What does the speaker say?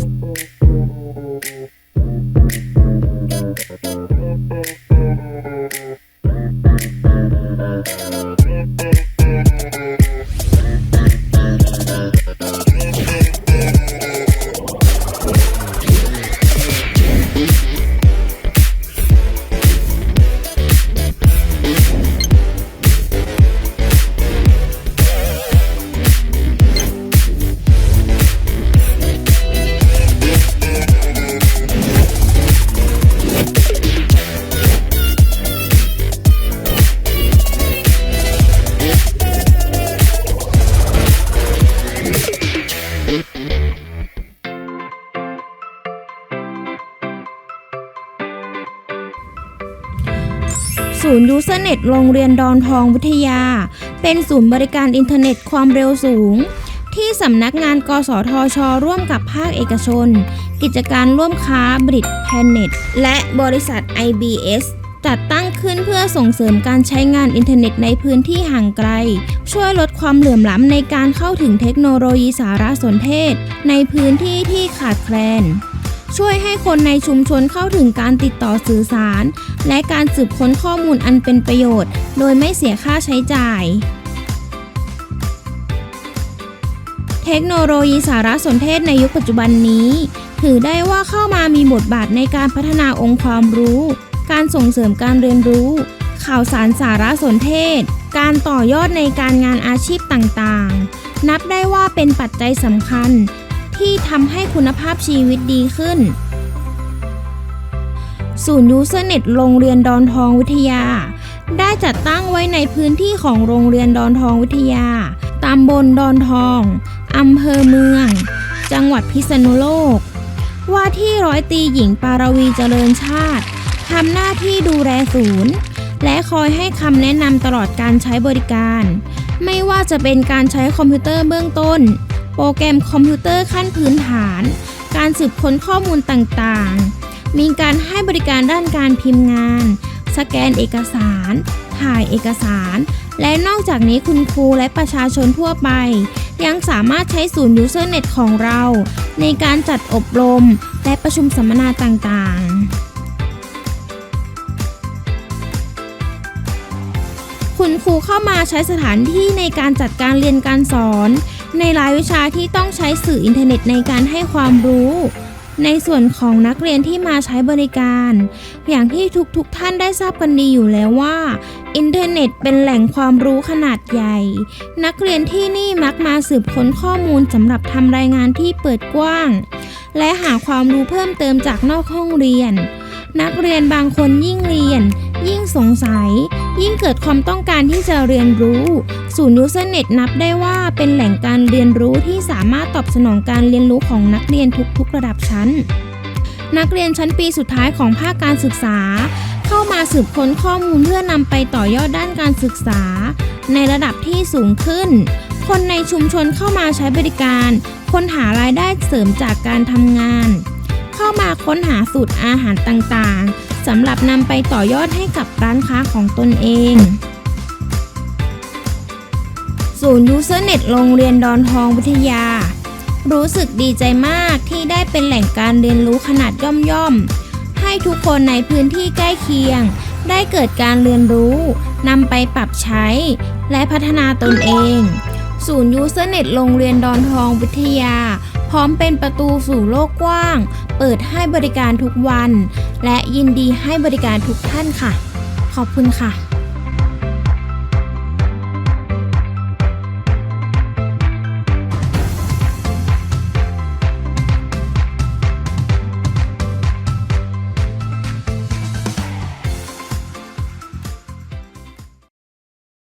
Thank you. ศูนย์ยูเซอร์เน็ตโรงเรียนดอนทองวิทยา เป็นศูนย์บริการอินเทอร์เน็ตความเร็วสูง ที่สำนักงานกสทช ร่วมกับภาคเอกชน กิจการร่วมค้าบริดแพนเน็ต และบริษัท IBS จัดตั้งขึ้นเพื่อส่งเสริมการใช้งานอินเทอร์เน็ตในพื้นที่ห่างไกล ช่วยลดความเหลื่อมล้ำในการเข้าถึงเทคโนโลยีสารสนเทศ ในพื้นที่ที่ขาดแคลน ช่วยให้คนในชุมชนเข้าถึงการติดต่อสื่อสาร และการสืบค้นข้อมูลอันเป็นประโยชน์ โดยไม่เสียค่าใช้จ่าย เทคโนโลยีสารสนเทศในยุคปัจจุบันนี้ ถือได้ว่าเข้ามามีบทบาทในการพัฒนาองค์ความรู้ การส่งเสริมการเรียนรู้ ข่าวสารสารสนเทศ การต่อยอดในการงานอาชีพต่างๆ นับได้ว่าเป็นปัจจัยสำคัญ ที่ทำให้คุณภาพชีวิตดีขึ้น ศูนย์ยูเซอร์เน็ตโรงเรียนดอนทองวิทยา ได้จัดตั้งไว้ในพื้นที่ของโรงเรียนดอนทองวิทยา ตำบลดอนทอง อำเภอเมือง จังหวัดพิษณุโลก ว่าที่ร้อยตีหญิงปารวีเจริญชาติทำหน้าที่ดูแลศูนย์ และคอยให้คำแนะนำตลอดการใช้บริการ ไม่ว่าจะเป็นการใช้คอมพิวเตอร์เบื้องต้น รแกรมคอมพิวเตอร์ขั้นพื้นฐาน การสืบค้นข้อมูลต่างๆ มีการให้บริการด้านการพิมพ์งาน สแกนเอกสาร ถ่ายเอกสาร และนอกจากนี้คุณครูและประชาชนทั่วไป ยังสามารถใช้ศูนย์ยูเซอร์เน็ตของเรา ในการจัดอบรม และประชุมสัมมนาต่างๆคุณครูเข้ามาใช้สถานที่ในการจัดการเรียนการสอน ในรายวิชาที่ต้องใช้สื่ออินเทอร์เน็ตในการให้ความรู้ ในส่วนของนักเรียนที่มาใช้บริการ อย่างที่ทุกๆทท่านได้ทราบกันดีอยู่แล้วว่า อินเทอร์เน็ตเป็นแหล่งความรู้ขนาดใหญ่ นักเรียนที่นี่มักมาสืบค้นข้อมูลสำหรับทำรายงานที่เปิดกว้าง และหาความรู้เพิ่มเติมจากนอกห้องเรียน นักเรียนบางคนยิ่งเรียน ยิ่งสงสัย ยิ่งเกิดความต้องการที่จะเรียนรู้ ศูนย์ยูเซอร์เน็ตนับได้ว่าเป็นแหล่งการเรียนรู้ที่สามารถตอบสนองการเรียนรู้ของนักเรียนทุกๆระดับชั้น นักเรียนชั้นปีสุดท้ายของภาคการศึกษา เข้ามาสืบค้นข้อมูลเพื่อนำไปต่อยอดด้านการศึกษา ในระดับที่สูงขึ้น คนในชุมชนเข้ามาใช้บริการ ค้นหารายได้เสริมจากการทำงาน เข้ามาค้นหาสูตรอาหารต่างๆสำหรับนำไปต่อยอดให้กับร้านค้าของตนเอง ศูนย์ยูเซอร์เน็ตโรงเรียนดอนทองวิทยา รู้สึกดีใจมากที่ได้เป็นแหล่งการเรียนรู้ขนาดย่อมๆ ให้ทุกคนในพื้นที่ใกล้เคียง ได้เกิดการเรียนรู้นำไปปรับใช้ และพัฒนาตนเอง ศูนย์ยูเซอร์เน็ตโรงเรียนดอนทองวิทยา พร้อมเป็นประตูสู่โลกกว้าง เปิดให้บริการทุกวัน และยินดีให้บริการทุกท่านค่ะ ขอบคุณค่ะ